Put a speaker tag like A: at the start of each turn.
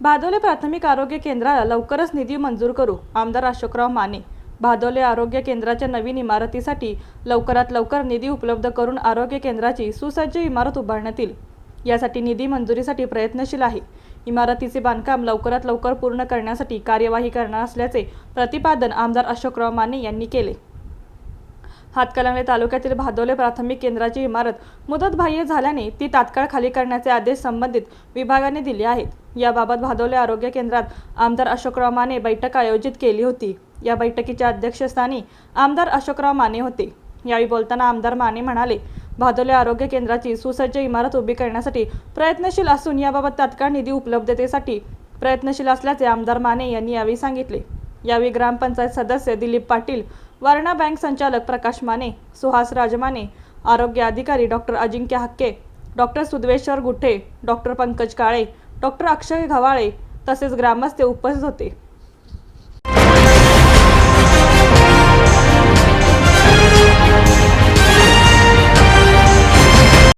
A: भादोले प्राथमिक आरोग्य केंद्राला लवकरच निधी मंजूर करू आमदार अशोकराव माने. भादोले आरोग्य केंद्राच्या नवीन इमारतीसाठी लवकरात लवकर निधी उपलब्ध करून आरोग्य केंद्राची सुसज्ज इमारत उभारण्यात येईल. यासाठी निधी मंजुरीसाठी प्रयत्नशील आहे. इमारतीचे बांधकाम लवकरात लवकर पूर्ण करण्यासाठी कार्यवाही करणार असल्याचे प्रतिपादन आमदार अशोकराव माने यांनी केले. हातकलंगले तालुक्यातील भादोले प्राथमिक केंद्राची इमारत मुदतबाह्य झाल्याने ती तात्काळ खाली करण्याचे आदेश संबंधित विभागाने दिले आहेत. याबाबत भादोले आरोग्य केंद्रात आमदार अशोकराव माने बैठक आयोजित केली होती. या बैठकीच्या अध्यक्षस्थानी आमदार अशोकराव माने होते. यावेळी बोलताना आमदार माने म्हणाले भादोले आरोग्य केंद्राची सुसज्ज इमारत उभी करण्यासाठी प्रयत्नशील असून याबाबत तात्काळ निधी उपलब्धतेसाठी प्रयत्नशील असल्याचे आमदार माने यांनी यावेळी सांगितले. यावेळी ग्रामपंचायत सदस्य दिलीप पाटील वारणा बँक संचालक प्रकाश माने सुहास राजमाने आरोग्य अधिकारी doctor Ajinkya Hakke doctor Sudveshwar Guthe doctor Pankaj Kale doctor Akshay Ghawale तसेच ग्रामस्थ उपस्थित होते.